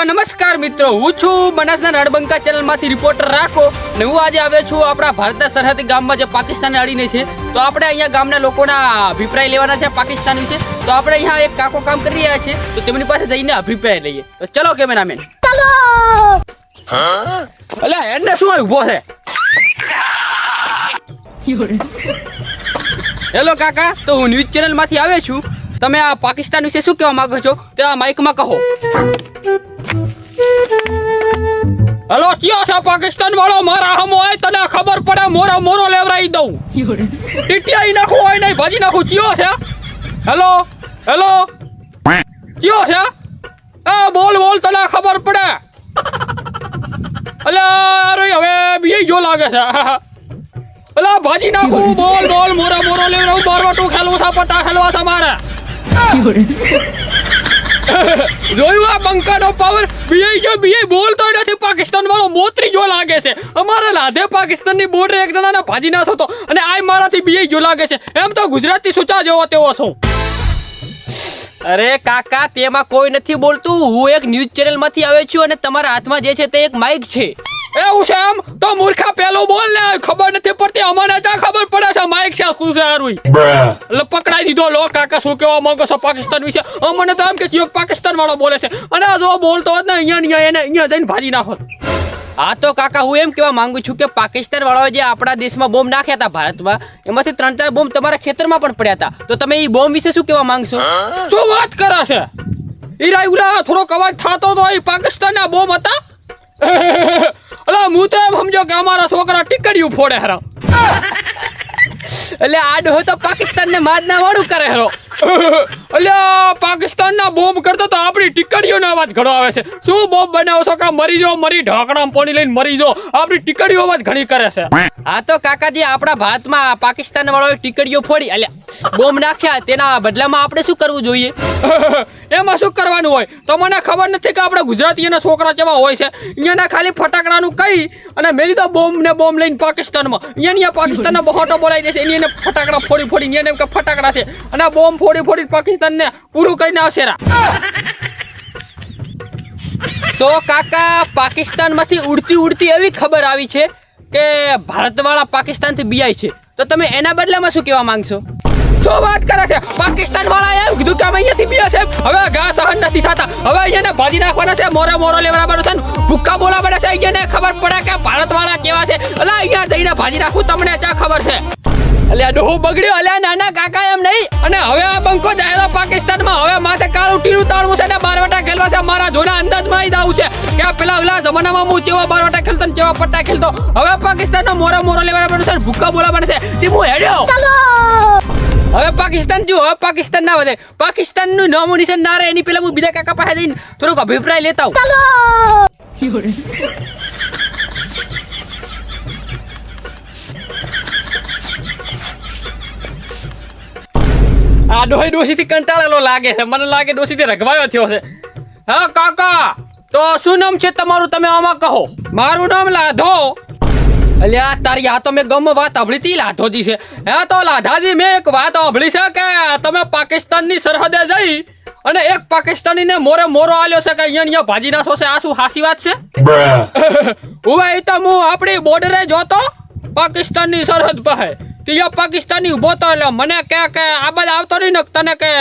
તો નમસ્કાર મિત્રો હું છું બનાસના રણબંકા ચેનલમાંથી રિપોર્ટર રાખો ને હું આજે આવ્યો છું આપણા ભારતના સરહદી ગામમાં જે પાકિસ્તાન અડીને છે. તો આપણે અહીંયા ગામના લોકોના અભિપ્રાય લેવાના છે પાકિસ્તાન વિશે તો આપણે અહીંયા એક કાકો કામ કરી રહ્યા છે તો તેમની પાસે જઈને અભિપ્રાય લઈએ. તો ચલો કેમેરામેન. અલે એને શું ઊભો છે? હેલો કાકા તો હું ન્યૂઝ ચેનલમાંથી આવ્યો છું. તમે આ પાકિસ્તાન વિશે શું કહેવા માંગો છો? તે આ માઇકમાં કહો. હલો કયો છે? પાકિસ્તાન વાળો મારા હમો હોય તને ખબર પડે મોરો મોરો લેવરાઈ દઉં. ટીટીઆઈ નાખું હોય નહીં ભાજી નાખું. કયો છે? Hello hello. કયો છે? એ બોલ બોલ તને ખબર પડે. અલ્યા અરે હવે બી જો લાગે છે. અલા ભાજી નાખું. બોલ બોલ મોરા મોરો લેવરાઉં બારવાટું ખેલવું છે પટા ખેલવા છે મારે. જોયું આ બંકાનો પાવર બીએ જો બીએ બોલતો નથી. પાકિસ્તાન વાળો મોતરી જો લાગે છે. અમારે લાધે પાકિસ્તાનની બોર્ડર એક જણાને ભાજી નાખો તો અને આય મારાથી બીએ જો લાગે છે. એમ તો ગુજરાતી સૂચા જેવો તેવો છું અરે કાકા, તેમાં કોઈ નથી બોલતું. હું એક ન્યૂઝ ચેનલમાંથી આવ્યો છું અને તમારા હાથમાં જે છે તે એક માઇક છે. એવું છે એમ? તો મૂર્ખા પેલો બોલ ને ખબર નથી પડતી. અમને ત્યાં ખબર પડે છે? માઇક છે શું છે હારું એટલે પકડાઈ દીધો લો કાકા શું કેવા માંગો છો પાકિસ્તાન વિશે? અમને તો એમ કે જીઓ પાકિસ્તાન વાળો બોલે છે. અને આ જો બોલતો હોત ને અહીંયા અહીંયા એને અહીંયા જઈને ભાજી નાખો. હા તો કાકા હું એમ કહેવા માંગુ છું કે પાકિસ્તાન વાળાઓ જે આપણા દેશમાં બોમ્બ નાખ્યા હતા ભારતમાં એમાંથી ત્રણ ચાર બોમ્બ તમારા ખેતરમાં પણ પડ્યા હતા. તો તમે એ બોમ્બ વિશે શું કહેવા માંગશો? શું વાત કરે છે? ઈરા ઉલા થોડોક અવાજ થતો તો એ પાકિસ્તાનના બોમ્બ હતા? અલા હું તો એમ સમજો કે અમારા છોકરા ટીકડ્યું ફોડે હરો એટલે આડો તો પાકિસ્તાન ને માદના વાળું કરે હેરો. અલ્યા પાકિસ્તાનના બોમ્બ કરતો તો આપણી ટીકડીઓનો અવાજ ઘણો આવે છે. શું બોમ્બ બનાવો છો કા મરી જો મરી ઢાંકણામાં પાણી લઈને મરી જો આપણી ટીકડીઓ અવાજ ઘણી કરે છે. આ તો કાકાજી આપણા ભારતમાં પાકિસ્તાન વાળાએ ટીકડીઓ ફોડી. અલ્યા બોમ્બ નાખ્યા તેના બદલામાં આપણે શું કરવું જોઈએ? એમાં શું કરવાનું હોય? તો મને ખબર નથી કે આપણા ગુજરાતીઓના છોકરા જેવા હોય છે. અહીંયાના ખાલી ફટાકડાનું કહી અને મેં કીધું બોમ્બ ને બોમ્બ લઈને પાકિસ્તાનમાં. અહીંયા પાકિસ્તાનના બહોટો બોલાઈ દેશે એની એને ફટાકડા ફોડી ફોડી અહીંયા કે ફટાકડા છે. અને બોમ્બ ફોડી ફોડી પાકિસ્તાનને પૂરું કરી આવશે તો કાકા, પાકિસ્તાનમાંથી ઉડતી ઉડતી એવી ખબર આવી છે કે ભારતવાળા પાકિસ્તાનથી બિયાય છે. તો તમે એના બદલામાં શું કહેવા માંગશો? શું વાત કરે છે? પાકિસ્તાન વાળા એમ કીધું કે અમે અહીંયાથી બિયા છે હવે ઘા સહન નથી થતા. હવે અહીંયાને ભાજી નાખવાના છે, મોરા મોરો લેવડાવવાનો છે ભૂક્કા પડે છે. અહીંયાને ખબર પડે કે ભારત વાળા કેવા છે. અલા, અહીંયા જઈને ભાજી નાખવું તમને ચા ખબર છે. અલ્યા ડોહો બગડ્યો. અલ્યા નાના કાકા એમ નહીં. અને હવે આ બંકો દાયરો પાકિસ્તાનમાં હવે માથે કાળું ટીનું તાળવું છે ને બારવટા ખેલવા છે. મારા જોના અંદાજમાં આવી દાવું છે કે પેલા ઓલા જમાનામાં હું ચેવા બારવટા ખેલતો ને ચેવા પટ્ટા ખેલતો. હવે પાકિસ્તાનનો મોરો મોરો લેવાનો છે ને બોલા બને છે. તે હું હેડ્યો. હવે પાકિસ્તાન જો હવે પાકિસ્તાન ના વધે. પાકિસ્તાનનું નોમિનેશન ના રહે. એની પેલા હું બીજા કાકા પાસે જઈને થોડોક અભિપ્રાય લેતા આવું. આ ડોહી ડોસીથી કંટાળેલો લાગે છે. મને લાગે ડોસીથી રઘવાયો થયો છે. હા કાકા તો શું નામ છે તમારું? તમે આમાં કહો. મારું નામ લાધો. અલ્યા તારી આ તો મેં ગમ વાત સાંભળી હતી લાધોજી છે. હે તો લાધાજી મેં એક વાત સાંભળી છે કે તમે પાકિસ્તાનની સરહદે જઈ અને એક પાકિસ્તાનીને મોરે મોરો આલ્યો છે કે અહીંયા અહીંયા ભાજી નાખો છે. આ શું હાસી વાત છે? હું એ તો હું આપણી બોર્ડરે જોતો પાકિસ્તાનની સરહદ પાસે ત્યાં પાકિસ્તાની ઊભો તો એટલે મને કે કે આ બધા આવતો નહીં ને તને કે.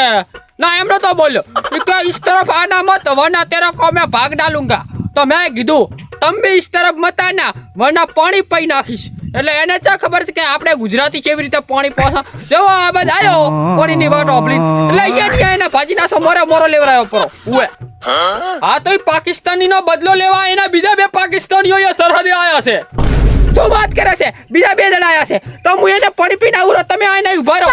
ના એમ નતો બોલ્યો. કે ઇસ તરફ આના મત વરના તેરા કો મેં ભાગ ડાલુંગા. તો મેં કીધું તમે બી ઇસ તરફ મત આના વરના પાણી પી નાખીશ. એટલે એને ચા ખબર છે કે આપણે ગુજરાતી કેવી રીતે પાણી પોસા જેવો આ બધા આવ્યો પાણીની વાટ ઓબલી એટલે અહીંયા ત્યાં એને ભાજી નાખો મોરે મોરો લેવરાયો પરો. ઉએ હા? તો પાકિસ્તાની નો બદલો લેવા એના બીજા બે પાકિસ્તાનીઓ સરહદે આવ્યા છે. શું વાત કરે છે બીજા બે જણા આવ્યા છે તો હું એને પડી પીને આવું તમે આને ઊભા રહો.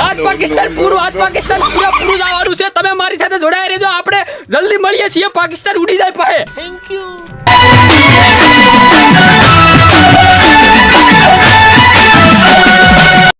આજ પાકિસ્તાન પૂરું આજ પાકિસ્તાન પૂરા પૂરું જવાનું છે તમે મારી સાથે જોડાયા રહેજો આપણે જલ્દી મળીએ છીએ પાકિસ્તાન ઉડી જાય પાસે થેન્ક યુ